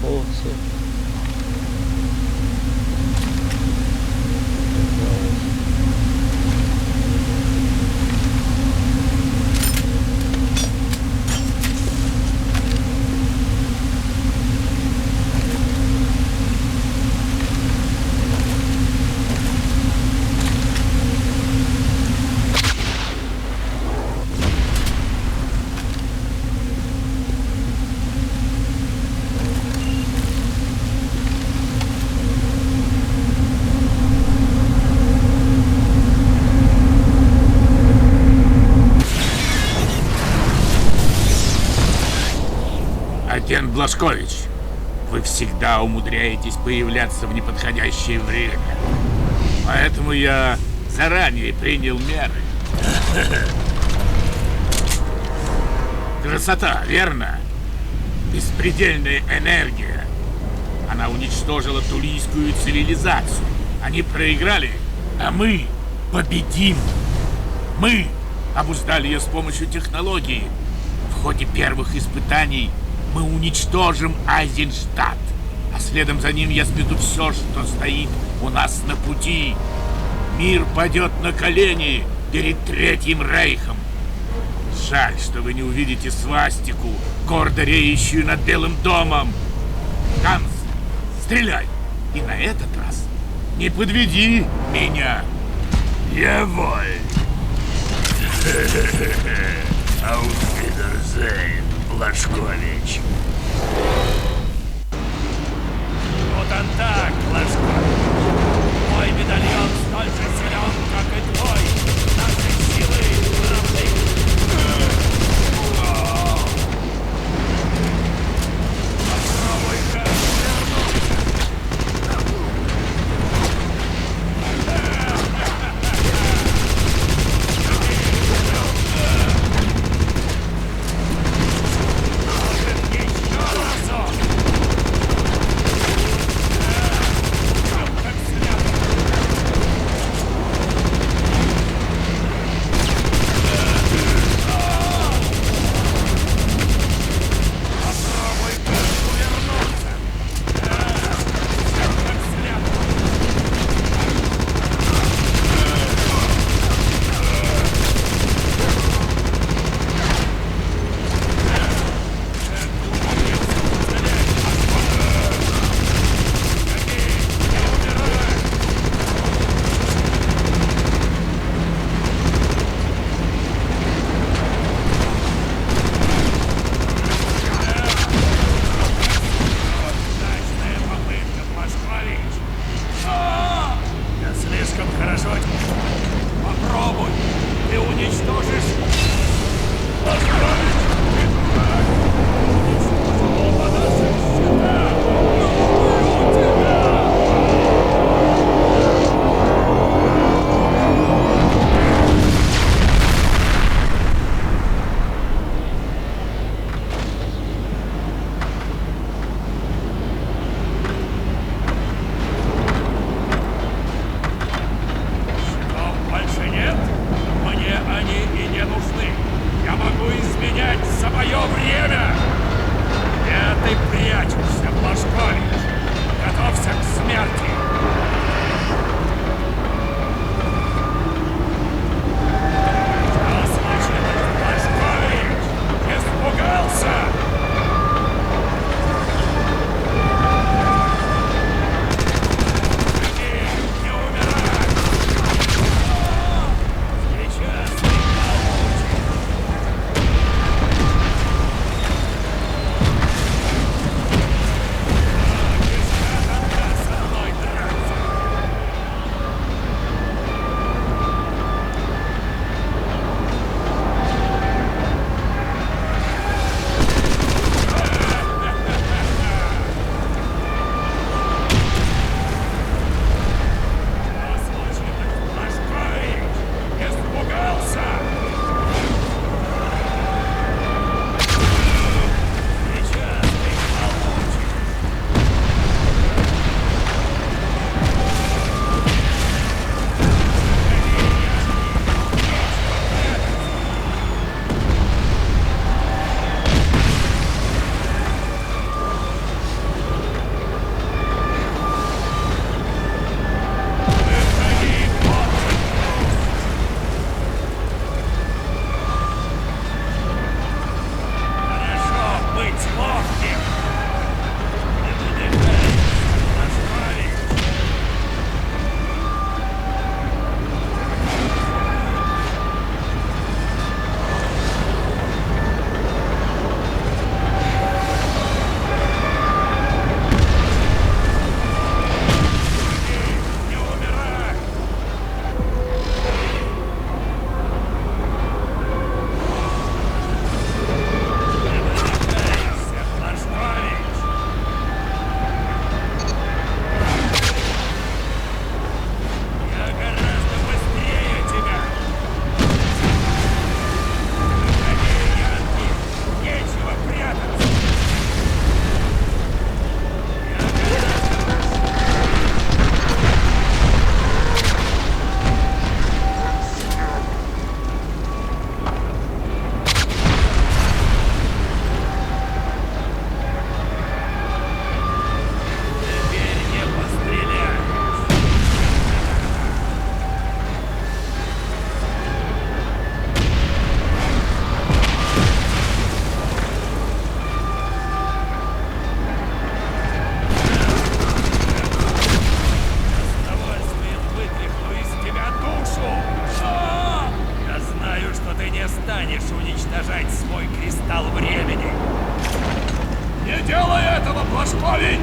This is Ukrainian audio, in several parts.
说是。Агент Блашкович, вы всегда умудряетесь появляться в неподходящее время. Поэтому я заранее принял меры. Красота, верно? Беспредельная энергия. Она уничтожила тулийскую цивилизацию. Они проиграли, а мы победим. Мы обуздали ее с помощью технологии. В ходе первых испытаний мы уничтожим Айзенштадт. А следом за ним я смету все, что стоит у нас на пути. Мир падет на колени перед Третьим Рейхом. Жаль, что вы не увидите свастику, гордо реющую над Белым домом. Ганс, стреляй! И на этот раз не подведи меня. Jawohl. Auf Wiedersehen, Блажкович. Вот он так, Блажкович. Мой медальон столь же силен, как и твой. Уничтожать свой кристалл времени. Не делай этого, Блажкович!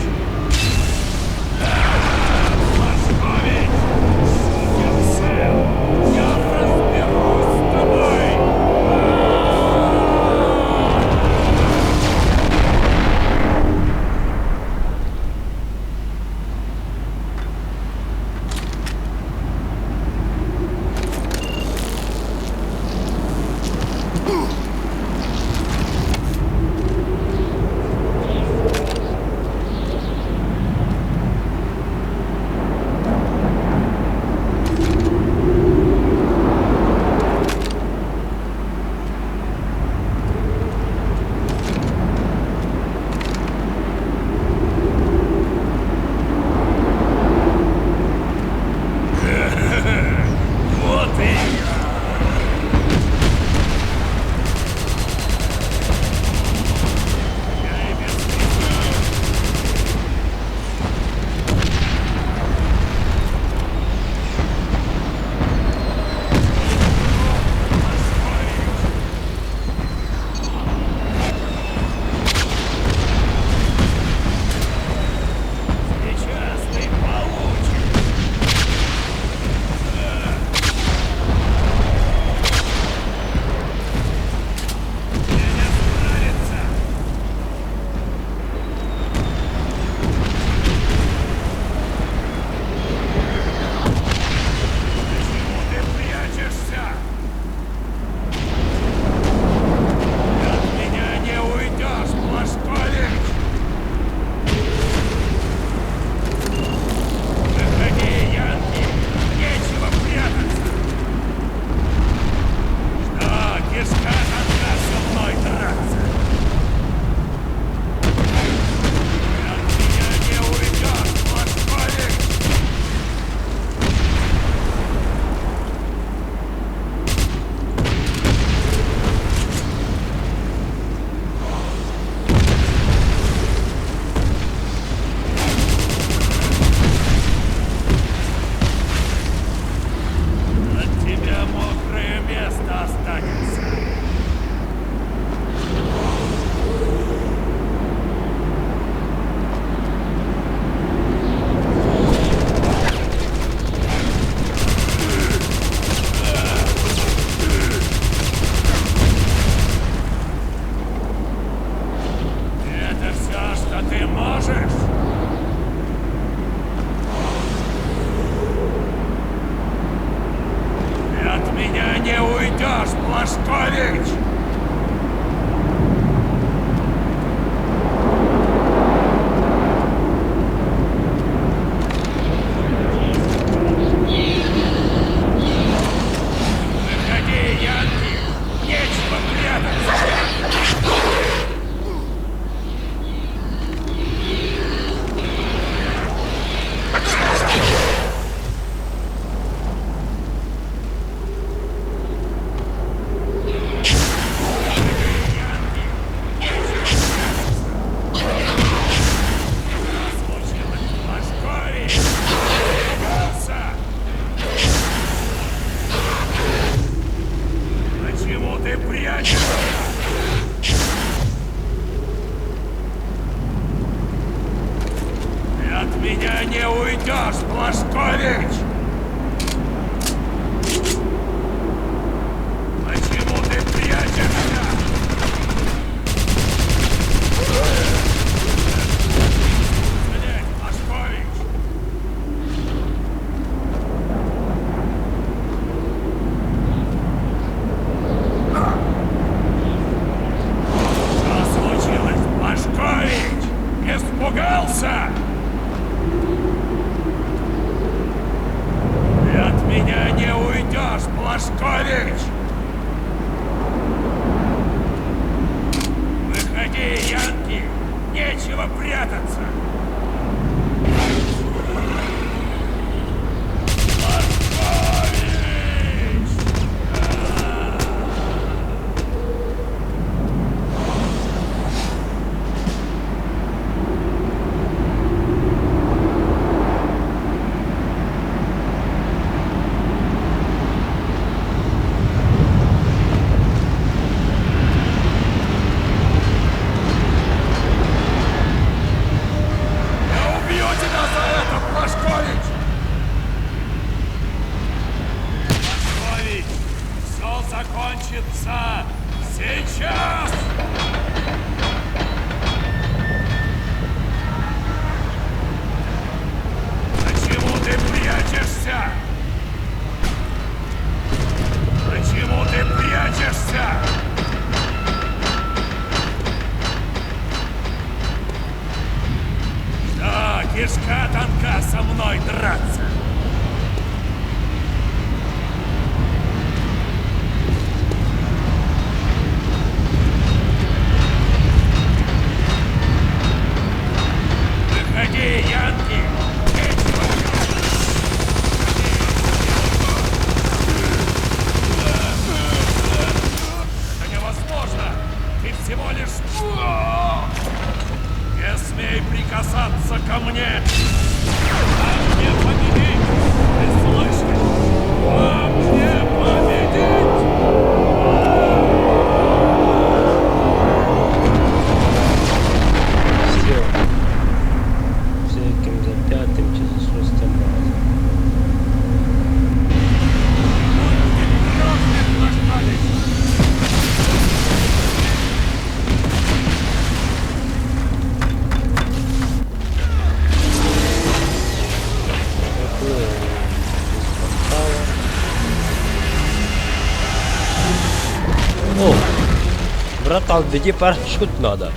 Братан, веди парашют надо.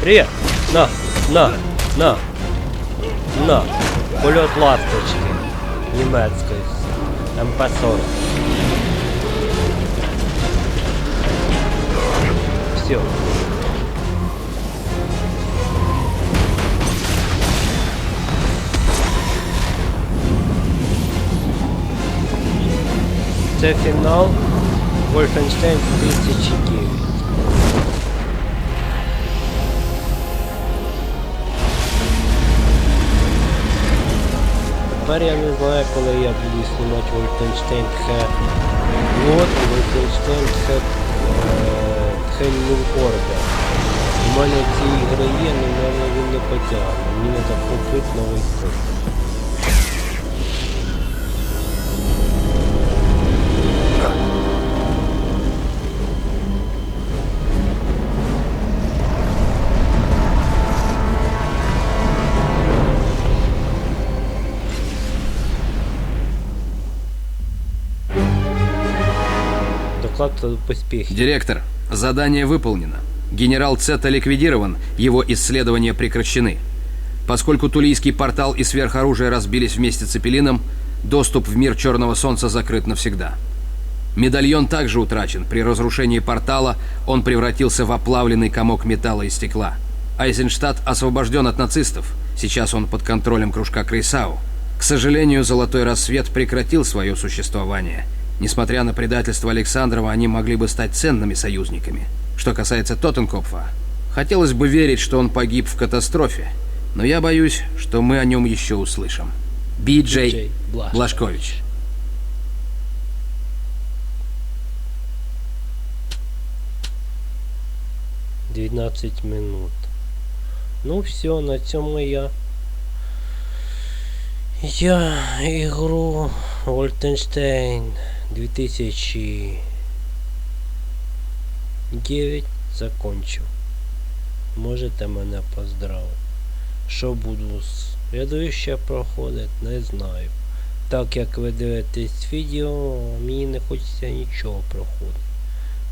Привет! На, на, на, на. Польот ласточки. Німецької. МП-40. Все. Це фінал Wolfenstein 2009. Тепер я не знаю, коли я буду знімати Wolfenstein Х. Вот Wolfenstein Х Hellnew Order. У мене ці ігри є, але в мене він не потягне. Мені треба купити новий код. Доклад об успехе. Директор, задание выполнено. Генерал Цета ликвидирован, его исследования прекращены. Поскольку Тулийский портал и сверхоружие разбились вместе с Цепелином, доступ в мир Черного Солнца закрыт навсегда. Медальон также утрачен. При разрушении портала он превратился в оплавленный комок металла и стекла. Айзенштадт освобожден от нацистов. Сейчас он под контролем кружка Крейсау. К сожалению, Золотой Рассвет прекратил свое существование. Несмотря на предательство Александрова, они могли бы стать ценными союзниками. Что касается Тоттенкопфа, хотелось бы верить, что он погиб в катастрофе, но я боюсь, что мы о нем еще услышим. Би-Джей. Блашкович. — 12 минут. Ну все, на цьому я. Я ігру Wolfenstein 2009 закончив. Можете мене поздравити. Що буду слідуще проходити, не знаю. Так як ви дивитесь відео, мені не хочеться нічого проходити.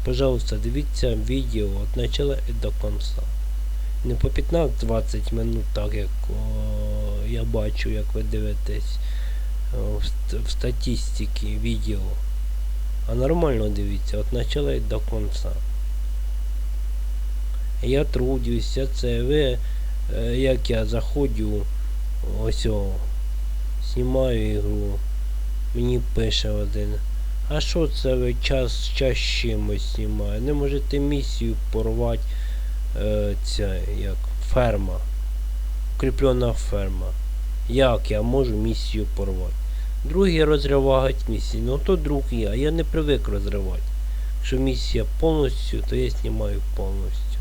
Пожалуйста, дивіться відео від початку і до кінця. Не по 15-20 минут, так як о, я бачу, як ви дивитесь о, в, ст- в статистиці відео. А нормально дивіться, від початку і до кінця. Я трудюся, це ви, е, як я заходжу, ось о, знімаю ігру, мені пише один. А що це ви час, час чимось знімає? Не можете місію порвати е, ця як ферма. Укріплена ферма. Як я можу місію порвати? Другі розривають місії, ну то друг я. Я не привик розривати. Якщо місія повністю, то я знімаю повністю.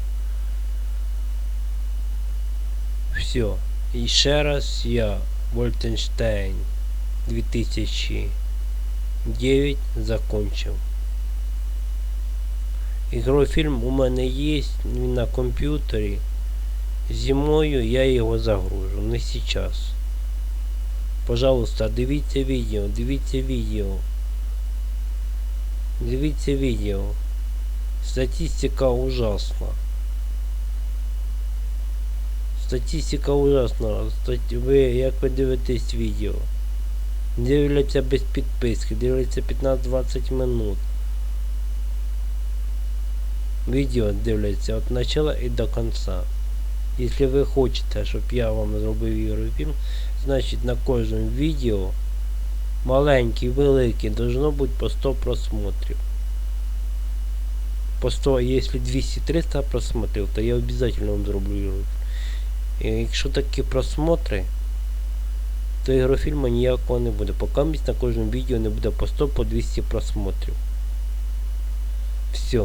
Все. І ще раз я Вольтенштейн 2009 закончив. Ігрофільм у мене є, він на комп'ютері. Зимою я його загружу, не сейчас. Пожалуйста, дивіться відео, дивіться відео. Дивіться відео. Статистика ужасна. Статистика ужасна. Ви як ви дивитесь відео? Дивляться без підписки, дивляться 15-20 минут. Відео дивляться від начала і до кінця. Якщо ви хочете, щоб я вам зробив ігрофільм, значить на кожному відео маленький, великий, должно бути по 100 просмотрів. По 100, якщо 200-300 просмотрів, то я обов'язково вам зроблю. І якщо такі просмотри, то ігрофільму ніякого не буде. Поки місць на кожному відео не буде по 100 по 200 просмотрів. Все.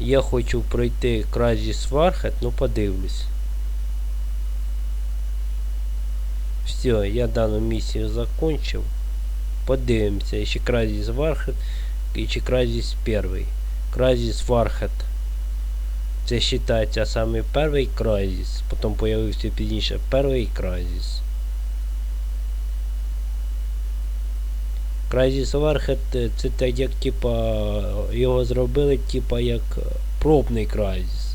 Я хочу пройти Crysis Warhead, ну подивлюсь. Все, я дану місію закончив. Подивимося, ще Crysis Warhead і ще Crysis 1. Crysis Warhead. Це вважається саме перший Crysis, потім появився пізніше перший Crysis. Crysis Warhead е, це так як типа його зробили типа як е, пробний Crysis.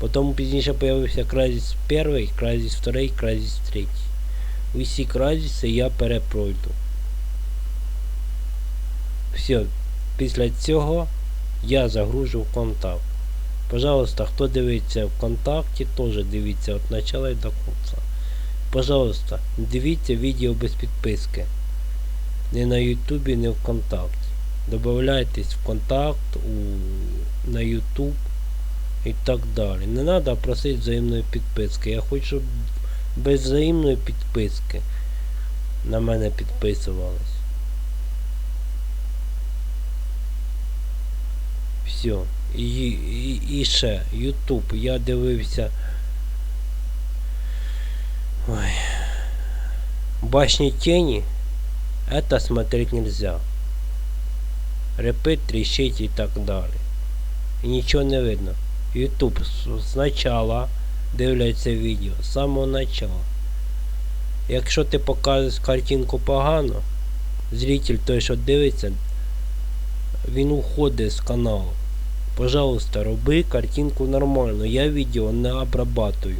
Потім пізніше появився Crysis 1, Crysis 2, Crysis 3. Усі Crysis я перепройду. Все, після цього я загружу в контакт. Пожалуйста, хто дивиться ВКонтакті, теж дивіться від начала до кінця. Пожалуйста, дивіться відео без підписки. Не на Ютубі, не ВКонтакті. Добавляйтесь в контакт у, на Ютуб і так далі. Не треба просити взаємної підписки. Я хочу, щоб без взаємної підписки на мене підписувались. Все. І, і, і ще, Ютуб. Я дивився. Ой. Башні тіні. Это смотреть нельзя. Репит, трещить и так далі. І нічого не видно. Ютуб спочатку дивляться відео, з самого начала. Якщо ти показуєш картинку погано, зритель той, що дивиться, він уходить з каналу. Пожалуйста, роби картинку нормально. Я відео не обрабатую.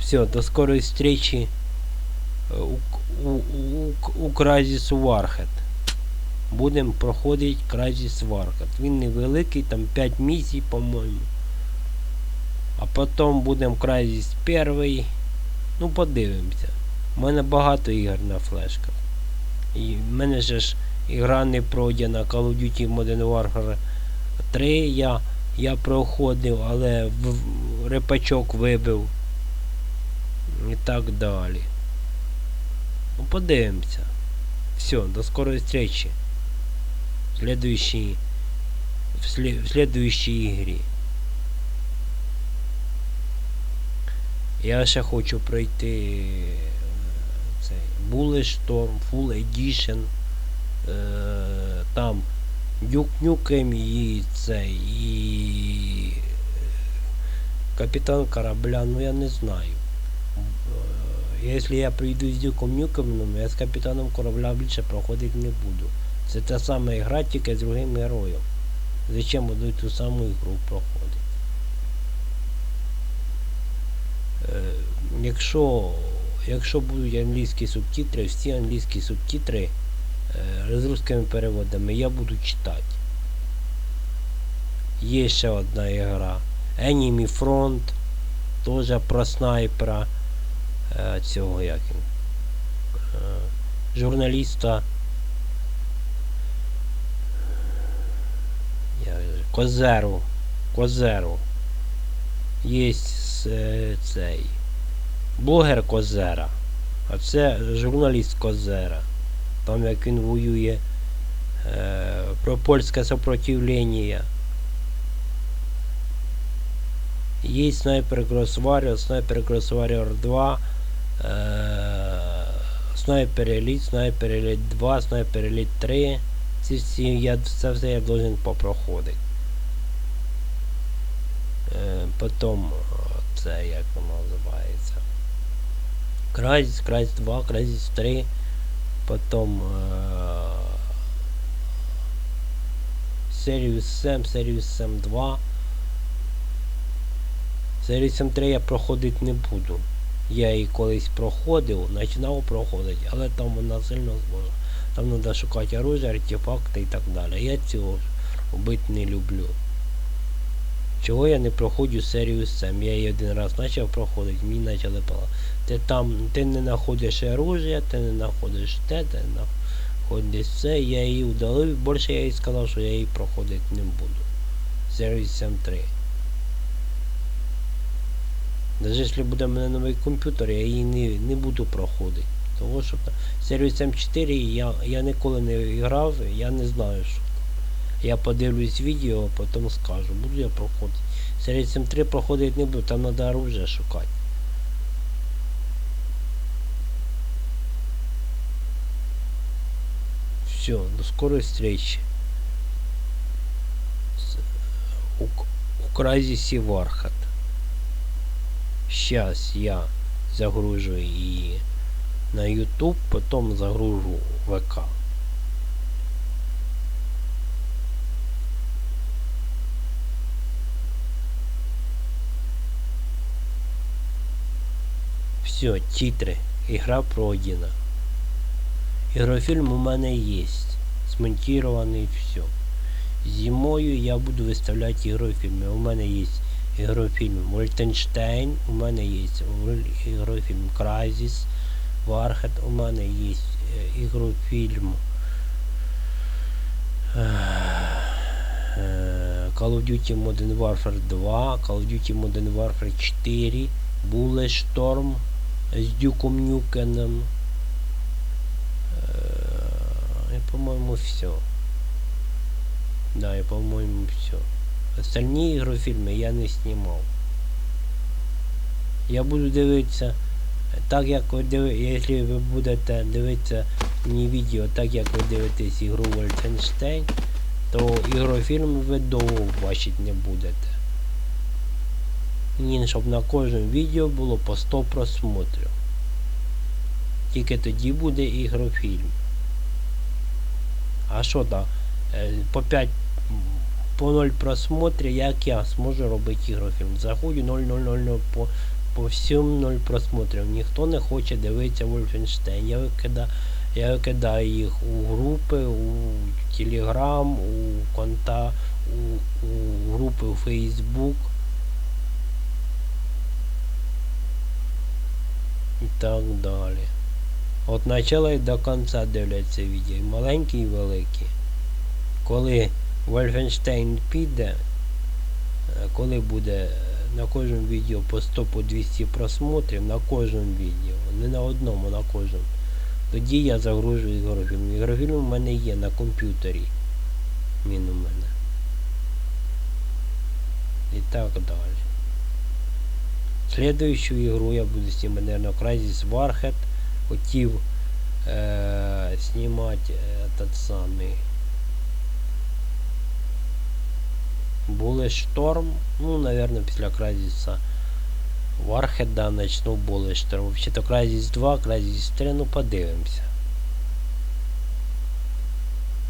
Все, до скорої встречи у, у, у, у Crysis Warhead. Будемо проходити Crysis Warhead. Він невеликий, там 5 місій, по-моєму. А потім будемо Crysis 1. Ну, подивимося. У мене багато ігор на флешках. І в мене же ж ігра не пройдена Call of Duty Modern Warfare 3 я, я проходив, але в, репачок вибив. І так далі. Ну, подивимося. Все, до скорой встречи. В следующей, в, сле, в следующей игре. Я ще хочу пройти цей Bullet Storm, Full Edition. Е, там Нюкем і цей і е, капітан корабля, ну я не знаю. Е, Якщо я прийду з Дюком Нюкемом, я з капітаном корабля більше проходити не буду. Це та сама гра, тільки з другим героєм. Зачем буду ту саму ігру проходити? Е, якщо, якщо будуть англійські субтитри, всі англійські субтитри е, з русскими переводами я буду читати. Є ще одна ігра. Enemy Front, теж про снайпера е, цього як він, е, журналіста Козеру. Козеру. Є е, цей блогер Козера. А це журналіст Козера. Там як він воює е, про польське сопротивлення. Є снайпер Warrior, снайпер Warrior 2, е, снайпер Elite, снайпер Elite 2, снайпер Elite 3. Ці всі я це все я должен попроходити. Е, потім е, це як воно називається. Крайзіс, Крайзіс 2, Крайзіс 3. Потім е, Serious Sam, Serious Sam 2. Serious Sam 3 я проходити не буду. Я її колись проходив, починав проходити, але там вона сильно сложна. Там треба шукати оружие, артефакти і так далі. Я цього робити не люблю. Чого я не проходжу серію Sam? Я її один раз почав проходити, мені почали пала. Ти там, ти не знаходиш оружие, ти не знаходиш те, ти не знаходиш це, я її удалив, більше я їй сказав, що я її проходити не буду. Серію Sam 3. Даже якщо буде в мене новий комп'ютер, я її не, не буду проходити. Тому що Series M4 я, я ніколи не грав, я не знаю, що. Я подивлюсь відео, а потім скажу, буду я проходити. Series M3 проходити не буду, там треба оружие шукати. Все, до скорой встречи. С- У, у Вархат. Сейчас я загружу її на YouTube, потім загружу ВК. Все, титри. Ігра пройдена. Ігрофільм у мене є. Смонтірований все. Зимою я буду виставляти ігрофільми. У мене є ігрофільм Вольтенштейн, у мене є ігрофільм Кразіс, Вархет, у мене є е, ігрофільм е, Call of Duty Modern Warfare 2, Call of Duty Modern Warfare 4, Bulletstorm з Дюком Нюкеном. І, по-моєму, все. Да, и по-моему все. Остальні ігрофільми я не знімав. Я буду дивитися, е, так як ви диви, якщо ви будете дивитися мені відео, так як ви дивитесь ігру Wolfenstein, то ігрофільм ви довго бачити не будете. Ні, щоб на кожному відео було по 100 просмотрів. Тільки тоді буде ігрофільм. А що там? Е, По 5 по 0 просмотрів, як я зможу робити ігрофільм. Заходжу 0,000 по, по всім 0 просмотрів. Ніхто не хоче дивитися Wolfenstein. Я викидаю, я викидаю їх у групи, у Telegram, у конта, у, у групи у Facebook. І так далі. От начала і до кінця дивляться відео. І маленькі, і великі. Коли Wolfenstein піде, е, коли буде е, на кожному відео по 100 по 200 просмотрів, на кожному відео, не на одному, на кожному, тоді я загружу ігрофільм. Ігрофільм у мене є на комп'ютері. Він у мене. І так далі. Следующую ігру я буду знімати, наверное, Crysis Warhead. Хотів е, знімати е, этот самий Bulletstorm. Ну, наверное, після Crysis Warhead начну Bulletstorm. Вообще-то Crysis 2, Crysis 3, ну подивимося.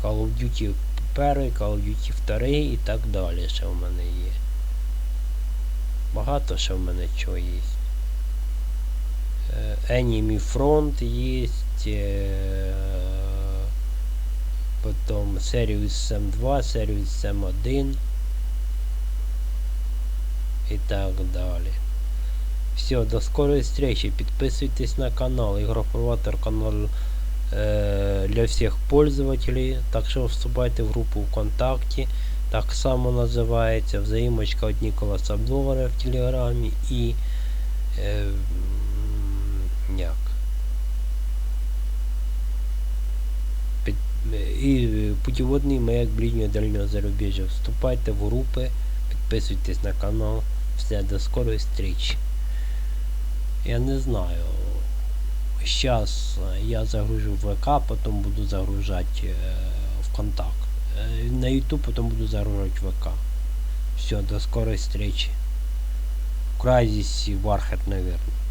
Call of Duty 1, Call of Duty 2 і так далі, що в мене є. Багато що в мене чого є. Е, Enemy Front есть, э, потом Serious Sam 2, Serious Sam 1 и так далее. Все, до скорой встречи. Подписывайтесь на канал. Игропроватор канал э, для всех пользователей. Так что вступайте в группу ВКонтакте. Так само называется взаимочка от Николаса Бловара в Телеграме и э, м, як. Під, і е, путіводний маяк ближнього дальнього зарубіжжя. Вступайте в групи, підписуйтесь на канал. Все, до скорої зустрічі. Я не знаю. Зараз я загружу ВК, потім буду загружати е. Э, На YouTube потом буду загружать ВК. Все, до скорой встречи. В Крайзисе Вархет, наверное.